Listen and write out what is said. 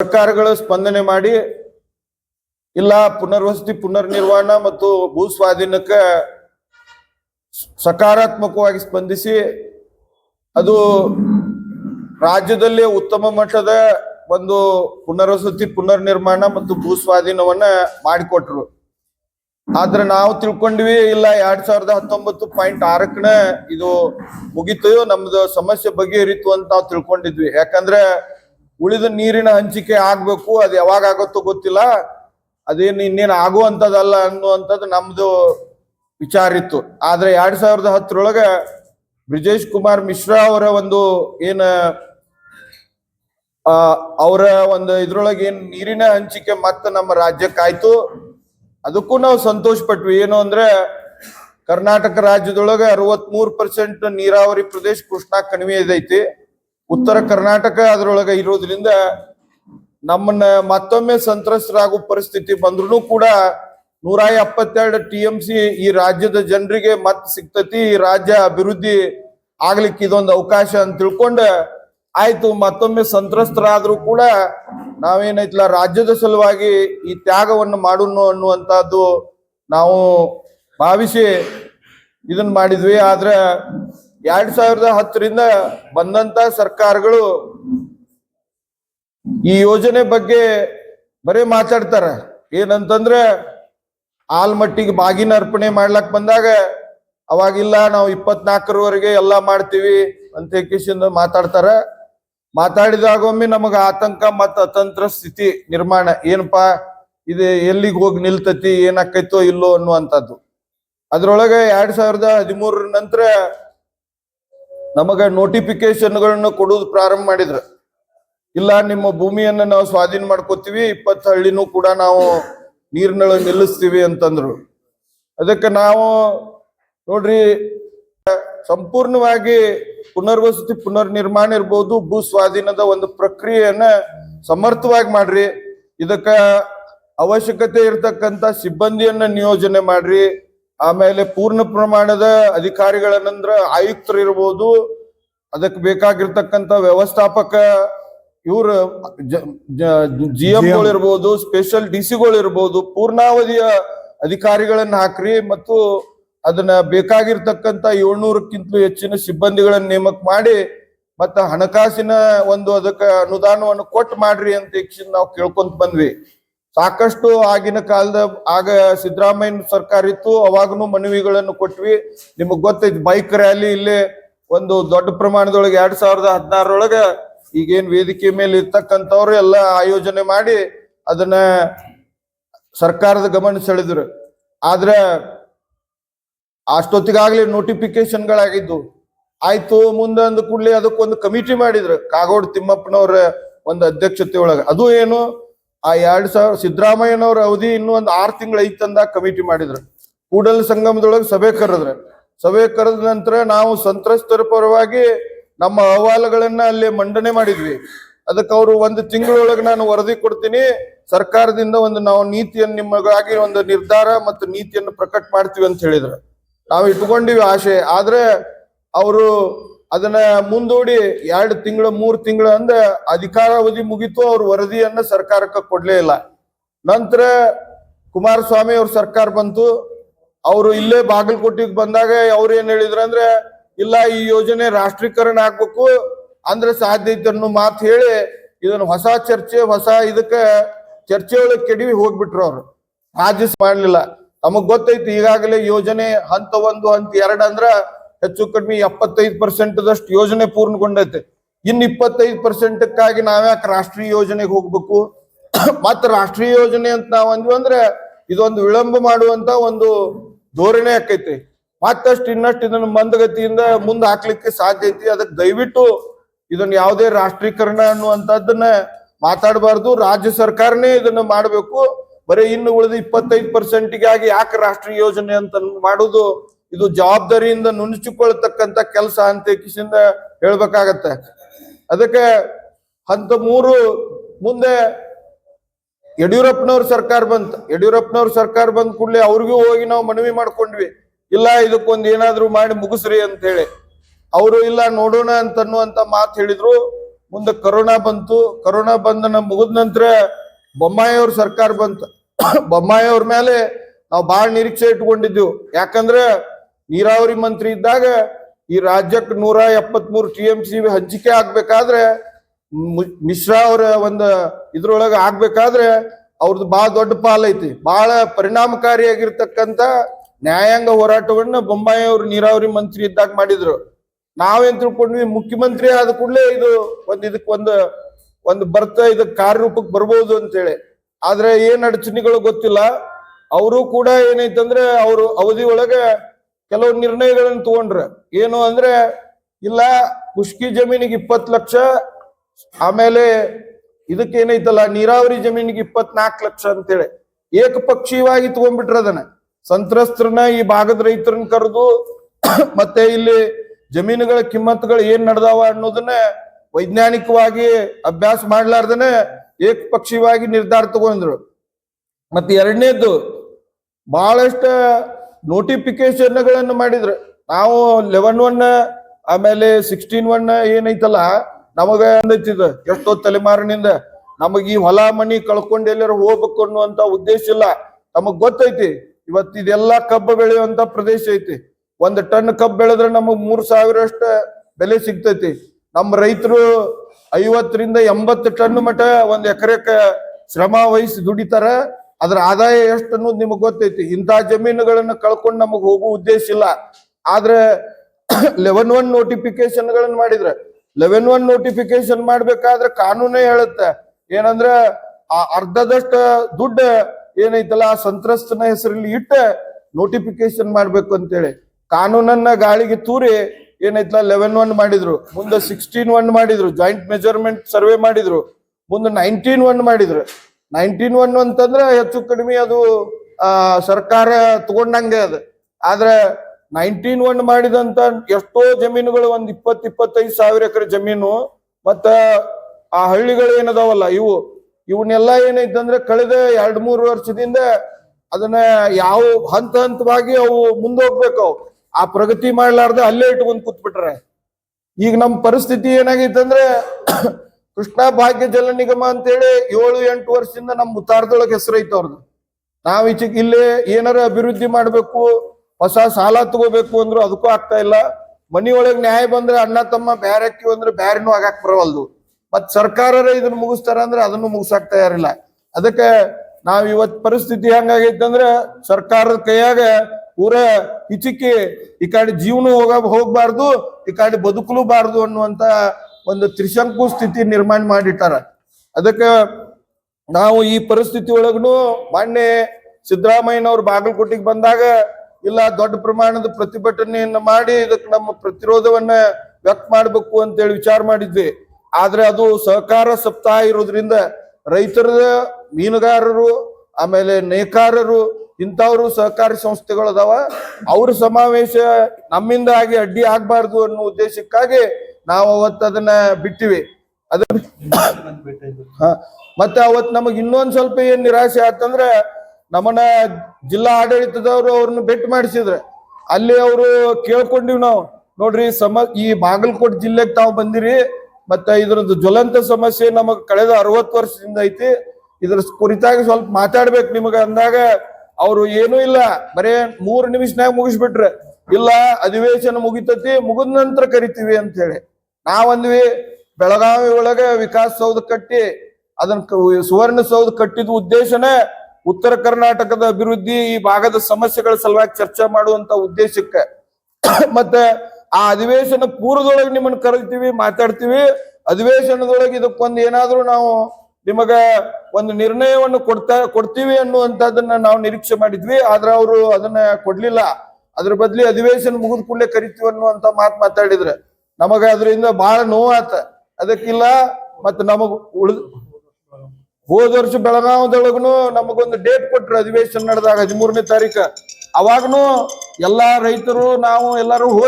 ಸರ್ಕಾರಗಳು ಸ್ಪಂದನೆ ಮಾಡಿ ಇಲ್ಲ ಪುನರ್ವಸತಿ ಪುನರ್ನಿರ್ಮಾಣ ಮತ್ತು ಭೂ ಸ್ವಾಧೀನಕ್ಕೆ ಸಕಾರಾತ್ಮಕವಾಗಿ ಸ್ಪಂದಿಸಿ, ಅದು ರಾಜ್ಯದಲ್ಲಿ ಉತ್ತಮ ಮಟ್ಟದ ಒಂದು ಪುನರ್ವಸತಿ ಪುನರ್ ನಿರ್ಮಾಣ ಮತ್ತು ಭೂ ಸ್ವಾಧೀನವನ್ನ ಮಾಡಿಕೊಟ್ರು. ಆದ್ರೆ ನಾವು ತಿಳ್ಕೊಂಡ್ವಿ, ಇಲ್ಲ ಎರಡ್ ಸಾವಿರದ ಹತ್ತೊಂಬತ್ತು ಪಾಯಿಂಟ್ ಆರಕ್ಕನ ಇದು ಮುಗೀತು, ನಮ್ದು ಸಮಸ್ಯೆ ಬಗೆಹರಿತು ಅಂತ ನಾವು ತಿಳ್ಕೊಂಡಿದ್ವಿ. ಯಾಕಂದ್ರೆ ಉಳಿದ ನೀರಿನ ಹಂಚಿಕೆ ಆಗ್ಬೇಕು, ಅದು ಯಾವಾಗ ಆಗುತ್ತೋ ಗೊತ್ತಿಲ್ಲ. ಅದೇನು ಇನ್ನೇನು ಆಗುವಂಥದ್ದಲ್ಲ ಅನ್ನುವಂಥದ್ದು ನಮ್ಮದು ವಿಚಾರ ಇತ್ತು. ಆದ್ರೆ ಎರಡ್ ಸಾವಿರದ ಹತ್ತರೊಳಗ ಬ್ರಿಜೇಶ್ ಕುಮಾರ್ ಮಿಶ್ರಾ ಅವರ ಒಂದು ಏನ ಅವರ ಒಂದು ಇದ್ರೊಳಗೆ ಏನ್ ನೀರಿನ ಹಂಚಿಕೆ ಮತ್ತೆ ನಮ್ಮ ರಾಜ್ಯಕ್ಕಾಯ್ತು. ಅದಕ್ಕೂ ನಾವು ಸಂತೋಷ ಪಟ್ವಿ ಏನು ಅಂದ್ರೆ ಕರ್ನಾಟಕ ರಾಜ್ಯದೊಳಗೆ ಅರವತ್ಮೂರು ಪರ್ಸೆಂಟ್ ನೀರಾವರಿ ಪ್ರದೇಶ ಕೃಷ್ಣಾ ಕಣಿವೆ ಇದೈತಿ. ಉತ್ತರ ಕರ್ನಾಟಕ ಅದರೊಳಗೆ ಇರೋದ್ರಿಂದ ನಮ್ಮನ್ನ ಮತ್ತೊಮ್ಮೆ ಸಂತ್ರಸ್ತರಾಗೋ ಪರಿಸ್ಥಿತಿ ಬಂದ್ರು ಕೂಡ ನೂರ ಎಪ್ಪತ್ತೆರಡು ಟಿ ಎಂ ಸಿ ಈ ರಾಜ್ಯದ ಜನರಿಗೆ ಮತ್ ಸಿಗ್ತತಿ, ಈ ರಾಜ್ಯ ಅಭಿವೃದ್ಧಿ ಆಗ್ಲಿಕ್ಕೆ ಇದೊಂದು ಅವಕಾಶ ಅಂತ ತಿಳ್ಕೊಂಡ ಆಯ್ತು, ಮತ್ತೊಮ್ಮೆ ಸಂತ್ರಸ್ತರಾದ್ರೂ ಕೂಡ ನಾವೇನೈತ್ಲ ರಾಜ್ಯದ ಸಲುವಾಗಿ ಈ ತ್ಯಾಗವನ್ನು ಮಾಡೋಣ ಅನ್ನುವಂಥದ್ದು ನಾವು ಭಾವಿಸಿ ಇದನ್ನ ಮಾಡಿದ್ವಿ. ಆದ್ರೆ ಎರಡ್ ಸಾವಿರದ ಹತ್ತರಿಂದ ಬಂದಂತ ಸರ್ಕಾರಗಳು ಈ ಯೋಜನೆ ಬಗ್ಗೆ ಬರೀ ಮಾತಾಡ್ತಾರ. ಏನಂತಂದ್ರೆ ಆಲ್ಮಟ್ಟಿಗೆ ಬಾಗಿನ ಅರ್ಪಣೆ ಮಾಡ್ಲಕ್ ಬಂದಾಗ ಅವಾಗಿಲ್ಲ ನಾವು ಇಪ್ಪತ್ನಾಲ್ಕರವರೆಗೆ ಎಲ್ಲ ಮಾಡ್ತೀವಿ ಅಂತ ಕಿಶಿಂದ ಮಾತಾಡ್ತಾರ. ಮಾತಾಡಿದಾಗೊಮ್ಮೆ ನಮಗ ಆತಂಕ ಮತ್ತು ಅತಂತ್ರ ಸ್ಥಿತಿ ನಿರ್ಮಾಣ ಏನಪ್ಪಾ, ಇದು ಎಲ್ಲಿಗೆ ಹೋಗಿ ನಿಲ್ತತಿ ಏನಾಕೈತೋ ಇಲ್ಲೋ ಅನ್ನುವಂಥದ್ದು. ಅದ್ರೊಳಗೆ ಎರಡ್ ಸಾವಿರದ ಹದಿಮೂರರ ನಂತರ ನಮಗ ನೋಟಿಫಿಕೇಶನ್ಗಳನ್ನು ಕೊಡುವುದು ಪ್ರಾರಂಭ ಮಾಡಿದ್ರು. ಇಲ್ಲ, ನಿಮ್ಮ ಭೂಮಿಯನ್ನು ನಾವು ಸ್ವಾಧೀನ ಮಾಡ್ಕೋತೀವಿ, ಇಪ್ಪತ್ತು ಹಳ್ಳಿನೂ ಕೂಡ ನಾವು ನೀರಿನೊಳಗೆ ನಿಲ್ಲಿಸ್ತೀವಿ ಅಂತಂದ್ರು. ಅದಕ್ಕೆ ನಾವು ನೋಡ್ರಿ, ಸಂಪೂರ್ಣವಾಗಿ ಪುನರ್ವಸತಿ ಪುನರ್ ನಿರ್ಮಾಣ ಇರ್ಬೋದು, ಭೂ ಸ್ವಾಧೀನದ ಒಂದು ಪ್ರಕ್ರಿಯೆಯನ್ನ ಸಮರ್ಥವಾಗಿ ಮಾಡ್ರಿ. ಇದಕ್ಕ ಅವಶ್ಯಕತೆ ಇರತಕ್ಕಂತ ಸಿಬ್ಬಂದಿಯನ್ನ ನಿಯೋಜನೆ ಮಾಡ್ರಿ. ಆಮೇಲೆ ಪೂರ್ಣ ಪ್ರಮಾಣದ ಅಧಿಕಾರಿಗಳನ್ನಂದ್ರ ಆಯುಕ್ತರು ಇರ್ಬೋದು ಅದಕ್ಕೆ ಬೇಕಾಗಿರ್ತಕ್ಕಂಥ ವ್ಯವಸ್ಥಾಪಕ ಇವ್ರ ಜಿ ಗಳು ಇರ್ಬೋದು ಸ್ಪೆಷಲ್ ಡಿ ಸಿಗಳು ಇರ್ಬೋದು ಪೂರ್ಣಾವಧಿಯ ಅಧಿಕಾರಿಗಳನ್ನ ಹಾಕ್ರಿ ಮತ್ತು ಅದನ್ನ ಬೇಕಾಗಿರ್ತಕ್ಕಂಥ ಏಳ್ನೂರಕ್ಕಿಂತಲೂ ಹೆಚ್ಚಿನ ಸಿಬ್ಬಂದಿಗಳನ್ನ ನೇಮಕ ಮಾಡಿ ಮತ್ತ ಹಣಕಾಸಿನ ಒಂದು ಅದಕ್ಕೆ ಅನುದಾನವನ್ನು ಕೊಟ್ಟು ಮಾಡ್ರಿ ಅಂತ ನಾವು ಕೇಳ್ಕೊಂತ ಬಂದ್ವಿ. ಸಾಕಷ್ಟು ಆಗಿನ ಕಾಲದ, ಆಗ ಸಿದ್ದರಾಮಯ್ಯ ಸರ್ಕಾರ ಇತ್ತು ಅವಾಗನು ಮನವಿಗಳನ್ನು ಕೊಟ್ವಿ. ನಿಮಗೆ ಗೊತ್ತೈತಿ, ಬೈಕ್ ರ್ಯಾಲಿ ಇಲ್ಲೇ ಒಂದು ದೊಡ್ಡ ಪ್ರಮಾಣದೊಳಗೆ ಎರಡ್ ಸಾವಿರದ ಹದಿನಾರರೊಳಗೆ ಈಗೇನ್ ವೇದಿಕೆ ಮೇಲೆ ಇರ್ತಕ್ಕಂಥವ್ರು ಎಲ್ಲ ಆಯೋಜನೆ ಮಾಡಿ ಅದನ್ನ ಸರ್ಕಾರದ ಗಮನ ಸೆಳೆದ್ರು. ಆದ್ರೆ ಅಷ್ಟೊತ್ತಿಗಾಗ್ಲಿ ನೋಟಿಫಿಕೇಶನ್ಗಳಾಗಿದ್ದು ಆಯ್ತು, ಮುಂದೆ ಅಂದ ಕೂಡಲೇ ಅದಕ್ಕೊಂದು ಕಮಿಟಿ ಮಾಡಿದ್ರು. ಕಾಗೋಡು ತಿಮ್ಮಪ್ಪನವ್ರ ಒಂದು ಅಧ್ಯಕ್ಷತೆ ಒಳಗೆ. ಅದು ಏನು? ಆ ಎರಡ್ ಸಾವಿರ ಸಿದ್ದರಾಮಯ್ಯನವ್ರ ಅವಧಿ ಇನ್ನೂ ಒಂದು ಆರು ತಿಂಗಳು ಐತಂದ ಕಮಿಟಿ ಮಾಡಿದ್ರು. ಕೂಡಲ ಸಂಗಮದೊಳಗೆ ಸಭೆ ಕರೆದ್ರೆ. ಸಭೆ ಕರೆದ ನಂತರ ನಾವು ಸಂತ್ರಸ್ತರ ಪರವಾಗಿ ನಮ್ಮ ಅಹವಾಲುಗಳನ್ನ ಅಲ್ಲಿ ಮಂಡನೆ ಮಾಡಿದ್ವಿ. ಅದಕ್ಕೆ ಅವರು ಒಂದು ತಿಂಗಳೊಳಗೆ ನಾನು ವರದಿ ಕೊಡ್ತೀನಿ. ಸರ್ಕಾರದಿಂದ ಒಂದು ನಾವು ನೀತಿಯನ್ನು ನಿಮಗಾಗಿ ಒಂದು ನಿರ್ಧಾರ ಮತ್ತು ನೀತಿಯನ್ನು ಪ್ರಕಟ ಮಾಡ್ತೀವಿ ಅಂತ ಹೇಳಿದ್ರು. ನಾವು ಇಟ್ಕೊಂಡಿವಿ ಆಶೆ. ಆದ್ರೆ ಅವರು ಅದನ್ನ ಮುಂದೂಡಿ ಎರಡು ತಿಂಗಳು, ಮೂರು ತಿಂಗಳು ಅಂದ ಅಧಿಕಾರಾವಧಿ ಮುಗಿತು, ಅವ್ರ ವರದಿಯನ್ನ ಸರ್ಕಾರಕ್ಕೆ ಕೊಡ್ಲೇ ಇಲ್ಲ. ನಂತರ ಕುಮಾರಸ್ವಾಮಿ ಅವ್ರ ಸರ್ಕಾರ ಬಂತು. ಅವರು ಇಲ್ಲೇ ಬಾಗಲಕೋಟೆಗೆ ಬಂದಾಗ ಅವ್ರು ಏನ್ ಹೇಳಿದ್ರು ಅಂದ್ರೆ, ಇಲ್ಲ, ಈ ಯೋಜನೆ ರಾಷ್ಟ್ರೀಕರಣ ಆಗ್ಬೇಕು, ಅಂದ್ರೆ ಸಾಧ್ಯ ಐತೆ ಅನ್ನೋ ಮಾತು ಹೇಳಿ ಇದನ್ನ ಹೊಸ ಚರ್ಚೆ, ಹೊಸ ಇದಕ್ಕ ಚರ್ಚೆ ಒಳಗೆ ಕೆಡವಿ ಹೋಗ್ಬಿಟ್ರು ಅವ್ರು. ರಾಜ್ಯ ಮಾಡ್ಲಿಲ್ಲ. ನಮಗ್ ಗೊತ್ತೈತಿ, ಈಗಾಗಲೇ ಯೋಜನೆ ಹಂತ ಒಂದು, ಹಂತ ಎರಡು ಅಂದ್ರ ಹೆಚ್ಚು ಕಡಿಮೆ ಎಪ್ಪತ್ತೈದು ಪರ್ಸೆಂಟ್ ದಷ್ಟು ಯೋಜನೆ ಪೂರ್ಣಗೊಂಡೈತೆ. ಇನ್ನು ಇಪ್ಪತ್ತೈದು ಪರ್ಸೆಂಟ್ಕ್ಕಾಗಿ ನಾವ್ಯಾಕೆ ರಾಷ್ಟ್ರೀಯ ಯೋಜನೆಗೆ ಹೋಗ್ಬೇಕು? ಮತ್ತ ರಾಷ್ಟ್ರೀಯ ಯೋಜನೆ ಅಂತ ನಾವು ಅಂದ್ವಿ ಅಂದ್ರೆ ಇದೊಂದು ವಿಳಂಬ ಮಾಡುವಂತ ಒಂದು ಧೋರಣೆ ಆಕೈತಿ. ಮತ್ತಷ್ಟು ಇನ್ನಷ್ಟು ಇದನ್ನ ಮಂದಗತಿಯಿಂದ ಮುಂದೆ ಹಾಕ್ಲಿಕ್ಕೆ ಸಾಧ್ಯ ಐತಿ. ಅದಕ್ಕೆ ದಯವಿಟ್ಟು ಇದನ್ನ ಯಾವುದೇ ರಾಷ್ಟ್ರೀಕರಣ ಅನ್ನುವಂಥದ್ದನ್ನ ಮಾತಾಡಬಾರ್ದು. ರಾಜ್ಯ ಸರ್ಕಾರನೇ ಇದನ್ನ ಮಾಡಬೇಕು. ಬರೀ ಇನ್ನು ಉಳಿದ ಇಪ್ಪತ್ತೈದು ಪರ್ಸೆಂಟ್ಗಾಗಿ ಯಾಕೆ ರಾಷ್ಟ್ರೀಯ ಯೋಜನೆ ಅಂತ ಮಾಡುದು ಇದು ಜವಾಬ್ದಾರಿಯಿಂದ ನುಣುಚಿಕೊಳ್ತಕ್ಕಂತ ಕೆಲಸ ಅಂತ ಕಿಶಿಂದ ಹೇಳ್ಬೇಕಾಗತ್ತೆ. ಅದಕ್ಕೆ ಹಂತ ಮೂರು ಮುಂದೆ ಯಡಿಯೂರಪ್ಪನವ್ರ ಸರ್ಕಾರ ಬಂತ. ಯಡಿಯೂರಪ್ಪನವ್ರ ಸರ್ಕಾರ ಬಂದ ಕೂಡಲೇ ಅವ್ರಿಗೂ ಹೋಗಿ ನಾವು ಮನವಿ ಮಾಡ್ಕೊಂಡ್ವಿ. ಇಲ್ಲ, ಇದಕ್ಕೊಂದ್ ಏನಾದ್ರು ಮಾಡಿ ಮುಗಿಸ್ರಿ ಅಂತ ಹೇಳಿ. ಅವರು ಇಲ್ಲ, ನೋಡೋಣ ಅಂತ ಅನ್ನುವಂತ ಮಾತು ಹೇಳಿದ್ರು. ಮುಂದೆ ಕರೋನಾ ಬಂತು. ಕರೋನಾ ಬಂದ ಮುಗಿದ ನಂತರ ಬೊಮ್ಮಾಯಿ ಅವ್ರ ಸರ್ಕಾರ ಬಂತು. ಬೊಮ್ಮಾಯಿ ಅವ್ರ ಮೇಲೆ ನಾವು ಬಹಳ ನಿರೀಕ್ಷೆ ಇಟ್ಕೊಂಡಿದ್ದೆವು ಯಾಕಂದ್ರೆ ನೀರಾವರಿ ಮಂತ್ರಿ ಇದ್ದಾಗ ಈ ರಾಜ್ಯಕ್ಕೆ ನೂರ ಎಪ್ಪತ್ಮೂರು ಟಿ ಎಂ ಸಿ ಹಂಚಿಕೆ ಆಗ್ಬೇಕಾದ್ರೆ ಮಿಶ್ರಾ ಅವರ ಒಂದು ಇದ್ರೊಳಗ ಆಗ್ಬೇಕಾದ್ರೆ ಅವ್ರದ್ದು ಬಹಳ ದೊಡ್ಡ ಪಾಲೈತಿ ಬಹಳ ಪರಿಣಾಮಕಾರಿಯಾಗಿರ್ತಕ್ಕಂಥ ನ್ಯಾಯಾಂಗ ಹೋರಾಟವನ್ನ ಬೊಮ್ಮಾಯಿ ಅವರು ನೀರಾವರಿ ಮಂತ್ರಿ ಇದ್ದಾಗ ಮಾಡಿದ್ರು. ನಾವೇನ್ ತಿಳ್ಕೊಂಡ್ವಿ, ಮುಖ್ಯಮಂತ್ರಿ ಆದ ಕೂಡಲೇ ಇದು ಒಂದ್ ಇದಕ್ ಒಂದು ಒಂದು ಬರ್ತಾ ಇದಕ್ ಕಾರ್ಯರೂಪಕ್ಕೆ ಬರ್ಬೋದು ಅಂತೇಳಿ. ಆದ್ರೆ ಏನ್ ಅಡಚಣೆಗಳು ಗೊತ್ತಿಲ್ಲ. ಅವರು ಕೂಡ ಏನೈತಂದ್ರೆ ಅವರು ಅವಧಿ ಒಳಗೆ ಕೆಲವು ನಿರ್ಣಯಗಳನ್ನ ತಗೊಂಡ್ರ. ಏನು ಅಂದ್ರೆ, ಇಲ್ಲ, ಖುಷ್ಕಿ ಜಮೀನಿಗೆ ಇಪ್ಪತ್ ಲಕ್ಷ, ಆಮೇಲೆ ಇದಕ್ಕೇನೈತಲ್ಲ ನೀರಾವರಿ ಜಮೀನಿಗೆ ಇಪ್ಪತ್ನಾಲ್ಕು ಲಕ್ಷ ಅಂತೇಳಿ. ಏಕಪಕ್ಷೀಯವಾಗಿ ತಗೊಂಡ್ಬಿಟ್ರ ಅದನ್ನ. ಸಂತ್ರಸ್ತರನ್ನ ಈ ಭಾಗದ ರೈತರನ್ನ ಕರೆದು, ಮತ್ತೆ ಇಲ್ಲಿ ಜಮೀನುಗಳ ಕಿಮ್ಮತ್ಗಳು ಏನ್ ನಡೆದಾವ ಅನ್ನೋದನ್ನ ವೈಜ್ಞಾನಿಕವಾಗಿ ಅಭ್ಯಾಸ ಮಾಡ್ಲಾರ್ದನೆ ಏಕಪಕ್ಷೀಯವಾಗಿ ನಿರ್ಧಾರ ತಗೊಂಡ್ರು. ಮತ್ತೆ ಎರಡನೇದು ಬಹಳಷ್ಟ ನೋಟಿಫಿಕೇಶನ್ಗಳನ್ನು ಮಾಡಿದ್ರು. ನಾವು ಲೆವೆನ್ ಒನ್ ಆಮೇಲೆ ಸಿಕ್ಸ್ಟೀನ್ ಒನ್ ಏನೈತಲ್ಲ, ನಮಗ ಅಂದೈತಿದ ಎಷ್ಟೋ ತಲೆಮಾರಿನಿಂದ ನಮಗೆ ಈ ಹೊಲ ಮನಿ ಕಳ್ಕೊಂಡು ಎಲ್ಲರೂ ಹೋಗ್ಬೇಕು ಅನ್ನುವಂತ ಉದ್ದೇಶ ಇಲ್ಲ. ನಮಗ್ ಗೊತ್ತೈತಿ, ಇವತ್ತು ಇದೆಲ್ಲ ಕಬ್ಬು ಬೆಳೆಯುವಂತ ಪ್ರದೇಶ ಐತಿ. ಒಂದ್ ಟನ್ ಕಬ್ಬು ಬೆಳೆದ್ರೆ ನಮಗ್ ಮೂರ್ ಸಾವಿರ ಅಷ್ಟ ಬೆಲೆ ಸಿಗ್ತೈತಿ. ನಮ್ಮ ರೈತರು ಐವತ್ತರಿಂದ ಎಂಬತ್ತು ಟನ್ ಮಟ ಒಂದ್ ಎಕರೆಕ ಶ್ರಮ ವಹಿಸಿ ದುಡಿತಾರ. ಅದ್ರ ಆದಾಯ ಎಷ್ಟು ಅನ್ನೋದು ನಿಮಗೆ ಗೊತ್ತೈತಿ. ಇಂಥ ಜಮೀನುಗಳನ್ನ ಕಳ್ಕೊಂಡು ನಮಗ್ ಹೋಗೋ ಉದ್ದೇಶ ಇಲ್ಲ. ಆದ್ರೆ ಲೆವೆನ್ ಒನ್ ನೋಟಿಫಿಕೇಶನ್ ಗಳನ್ನ ಮಾಡಿದ್ರೆ ಲೆವೆನ್ ಒನ್ ನೋಟಿಫಿಕೇಶನ್ ಮಾಡ್ಬೇಕಾದ್ರೆ ಕಾನೂನೇ ಹೇಳುತ್ತೆ. ಏನಂದ್ರೆ ಆ ಅರ್ಧದಷ್ಟು ದುಡ್ಡು ಏನೈತಲ್ಲ, ಆ ಸಂತ್ರಸ್ತನ ಹೆಸರಲ್ಲಿ ಇಟ್ಟ ನೋಟಿಫಿಕೇಶನ್ ಮಾಡ್ಬೇಕು ಅಂತೇಳಿ. ಕಾನೂನನ್ನ ಗಾಳಿಗೆ ತೂರಿ ಏನೈತಲ್ಲ ಲೆವೆನ್ ಒನ್ ಮಾಡಿದ್ರು. ಮುಂದೆ ಸಿಕ್ಸ್ಟೀನ್ ಒನ್ ಮಾಡಿದ್ರು. ಜಾಯಿಂಟ್ ಮೆಜರ್ಮೆಂಟ್ ಸರ್ವೆ ಮಾಡಿದ್ರು. ಮುಂದೆ ನೈನ್ಟೀನ್ ಒನ್ ಮಾಡಿದ್ರು. ನೈನ್ಟೀನ್ ಒನ್ ಅಂತಂದ್ರೆ ಹೆಚ್ಚು ಕಡಿಮೆ ಅದು, ಆ, ಸರ್ಕಾರ ತಗೊಂಡಂಗೆ ಅದು. ಆದ್ರೆ ನೈನ್ಟೀನ್ ಒನ್ ಮಾಡಿದಂತ ಎಷ್ಟೋ ಜಮೀನುಗಳು, ಒಂದ್ ಇಪ್ಪತ್ ಇಪ್ಪತ್ತೈದು ಸಾವಿರ ಎಕರೆ ಜಮೀನು, ಮತ್ತ ಆ ಹಳ್ಳಿಗಳು ಏನದಾವಲ್ಲ, ಇವು, ಇವನ್ನೆಲ್ಲ ಏನೈತಂದ್ರೆ ಕಳೆದ ಎರಡ್ ಮೂರು ವರ್ಷದಿಂದ ಅದನ್ನ ಯಾವ ಹಂತ ಹಂತವಾಗಿ ಅವು ಮುಂದೋಗ್ಬೇಕು ಅವು ಆ ಪ್ರಗತಿ ಮಾಡ್ಲಾರ್ದ ಅಲ್ಲೇ ಇಟ್ಕೊಂಡ್ ಕೂತ್ಬಿಟ್ರೆ. ಈಗ ನಮ್ಮ ಪರಿಸ್ಥಿತಿ ಏನಾಗೈತಂದ್ರೆ ಕೃಷ್ಣಾ ಭಾಗ್ಯ ಜಲ ನಿಗಮ ಅಂತೇಳಿ ಏಳು ಎಂಟು ವರ್ಷದಿಂದ ನಮ್ ಮುತ್ತಾರದೊಳಗೆ ಹೆಸರೈತೆ ಅವ್ರದ್ದು ನಾವ್ ಈಚೆಗೆ ಇಲ್ಲೇ ಏನಾರ ಅಭಿವೃದ್ಧಿ ಮಾಡ್ಬೇಕು, ಹೊಸ ಸಾಲ ತಗೋಬೇಕು ಅಂದ್ರು ಅದಕ್ಕೂ ಆಗ್ತಾ ಇಲ್ಲ. ಮನಿಯೊಳಗೆ ನ್ಯಾಯ ಬಂದ್ರೆ ಅಣ್ಣ ತಮ್ಮ ಬ್ಯಾರಕ್ಕಿ ಅಂದ್ರೆ ಬ್ಯಾರಿನೂ ಆಗಾಕ್ ಬರವಲ್ದು. ಮತ್ ಸರ್ಕಾರರೇ ಇದನ್ನ ಮುಗಿಸ್ತಾರ ಅಂದ್ರೆ ಅದನ್ನು ಮುಗಿಸಾಕ್ ತಯಾರಿಲ್ಲ. ಅದಕ್ಕೆ ನಾವ್ ಇವತ್ ಪರಿಸ್ಥಿತಿ ಹೆಂಗಾಗೈತೆ ಅಂದ್ರೆ ಸರ್ಕಾರದ ಕೈಯಾಗ ಊರ ಹಿಚಿಕಿ ಈ ಕಡೆ ಜೀವನ ಹೋಗ ಹೋಗ್ಬಾರ್ದು, ಈ ಕಡೆ ಬದುಕಲೂಬಾರ್ದು ಅನ್ನುವಂತ ಒಂದು ತ್ರಿಶಂಕು ಸ್ಥಿತಿ ನಿರ್ಮಾಣ ಮಾಡಿಟ್ಟಾರ. ಅದಕ್ಕೆ ನಾವು ಈ ಪರಿಸ್ಥಿತಿ ಒಳಗೂ ಮೊನ್ನೆ ಸಿದ್ದರಾಮಯ್ಯನವ್ರು ಬಾಗಲಕೋಟೆಗೆ ಬಂದಾಗ ಇಲ್ಲ ದೊಡ್ಡ ಪ್ರಮಾಣದ ಪ್ರತಿಭಟನೆಯನ್ನ ಮಾಡಿ ಇದಕ್ಕೆ ನಮ್ಮ ಪ್ರತಿರೋಧವನ್ನ ವ್ಯಕ್ತ ಮಾಡಬೇಕು ಅಂತೇಳಿ ವಿಚಾರ ಮಾಡಿದ್ವಿ. ಆದ್ರೆ ಅದು ಸಹಕಾರ ಸಪ್ತಾಹ ಇರೋದ್ರಿಂದ ರೈತರ ಮೀನುಗಾರರು, ಆಮೇಲೆ ನೇಕಾರರು, ಇಂಥವ್ರು ಸಹಕಾರಿ ಸಂಸ್ಥೆಗಳು ಅದಾವ ಅವ್ರ ಸಮಾವೇಶ ನಮ್ಮಿಂದ ಆಗಿ ಅಡ್ಡಿ ಆಗ್ಬಾರ್ದು ಅನ್ನೋ ಉದ್ದೇಶಕ್ಕಾಗಿ ನಾವು ಅವತ್ತು ಅದನ್ನ ಬಿಟ್ಟಿವಿ. ಅದ. ಮತ್ತೆ ಅವತ್ ನಮಗ್ ಇನ್ನೊಂದ್ ಸ್ವಲ್ಪ ಏನ್ ನಿರಾಶೆ ಆತಂದ್ರೆ ನಮ್ಮನ್ನ ಜಿಲ್ಲಾ ಆಡಳಿತದವರು ಅವ್ರನ್ನ ಭೇಟಿ ಮಾಡಿಸಿದ್ರ. ಅಲ್ಲಿ ಅವರು ಕೇಳ್ಕೊಂಡಿವ್ ನಾವು. ನೋಡ್ರಿ, ಸಮ, ಈ ಬಾಗಲಕೋಟ್ ಜಿಲ್ಲೆಗೆ ತಾವು ಬಂದಿರಿ, ಮತ್ತೆ ಇದ್ರದ್ದು ಜ್ವಲಂತ ಸಮಸ್ಯೆ ನಮಗ್ ಕಳೆದ ಅರವತ್ತು ವರ್ಷದಿಂದ ಐತಿ. ಇದ್ರ ಕುರಿತಾಗಿ ಸ್ವಲ್ಪ ಮಾತಾಡ್ಬೇಕು ನಿಮಗ ಅಂದಾಗ ಅವರು ಏನೂ ಇಲ್ಲ. ಬರೇ ಮೂರು ನಿಮಿಷನಾಗ ಮುಗಿಸ್ಬಿಟ್ರೆ. ಇಲ್ಲ, ಅಧಿವೇಶನ ಮುಗಿತತಿ, ಮುಗಿದ ನಂತರ ಕರಿತೀವಿ ಅಂತ ಹೇಳಿ. ನಾವಂದ್ವಿ ಬೆಳಗಾವಿ ಒಳಗೆ ವಿಕಾಸ್ ಸೌಧ ಕಟ್ಟಿ ಅದನ್ನ ಸುವರ್ಣ ಸೌಧ ಕಟ್ಟಿದ ಉದ್ದೇಶನೇ ಉತ್ತರ ಕರ್ನಾಟಕದ ಅಭಿವೃದ್ಧಿ ಈ ಭಾಗದ ಸಮಸ್ಯೆಗಳ ಸಲುವಾಗಿ ಚರ್ಚೆ ಮಾಡುವಂತ ಉದ್ದೇಶಕ್ಕೆ. ಮತ್ತೆ ಆ ಅಧಿವೇಶನ ಪೂರ್ವದೊಳಗೆ ನಿಮ್ಮನ್ನ ಕರಿತೀವಿ, ಮಾತಾಡ್ತೀವಿ. ಅಧಿವೇಶನದೊಳಗೆ ಇದಕ್ಕೊಂದು ಏನಾದ್ರೂ ನಾವು ನಿಮಗ ಒಂದು ನಿರ್ಣಯವನ್ನು ಕೊಡ್ತಾ, ಕೊಡ್ತೀವಿ ಅನ್ನುವಂಥದ್ದನ್ನ ನಾವು ನಿರೀಕ್ಷೆ ಮಾಡಿದ್ವಿ. ಆದ್ರೆ ಅವರು ಅದನ್ನ ಕೊಡ್ಲಿಲ್ಲ. ಅದ್ರ ಬದ್ಲಿ ಅಧಿವೇಶನ ಮುಗಿದ ಕೂಡಲೇ ಕರಿತೀವಿ ಅನ್ನುವಂತ ಮಾತು ಮಾತಾಡಿದ್ರೆ. ನಮಗ ಅದರಿಂದ ಬಹಳ ನೋವಾತ. ಅದಕ್ಕಿಲ್ಲ, ಮತ್ತೆ ನಮಗ್ ಉಳಿದ ಹೋದ ವರ್ಷ ಬೆಳಗಾವದೊಳಗನು ನಮಗೊಂದು ಡೇಟ್ ಕೊಟ್ರು, ಅಧಿವೇಶನ ನಡೆದಾಗ ಹದಿಮೂರನೇ ತಾರೀಕ. ಅವಾಗನು ಎಲ್ಲಾ ರೈತರು, ನಾವು ಎಲ್ಲರೂ ಹೋದ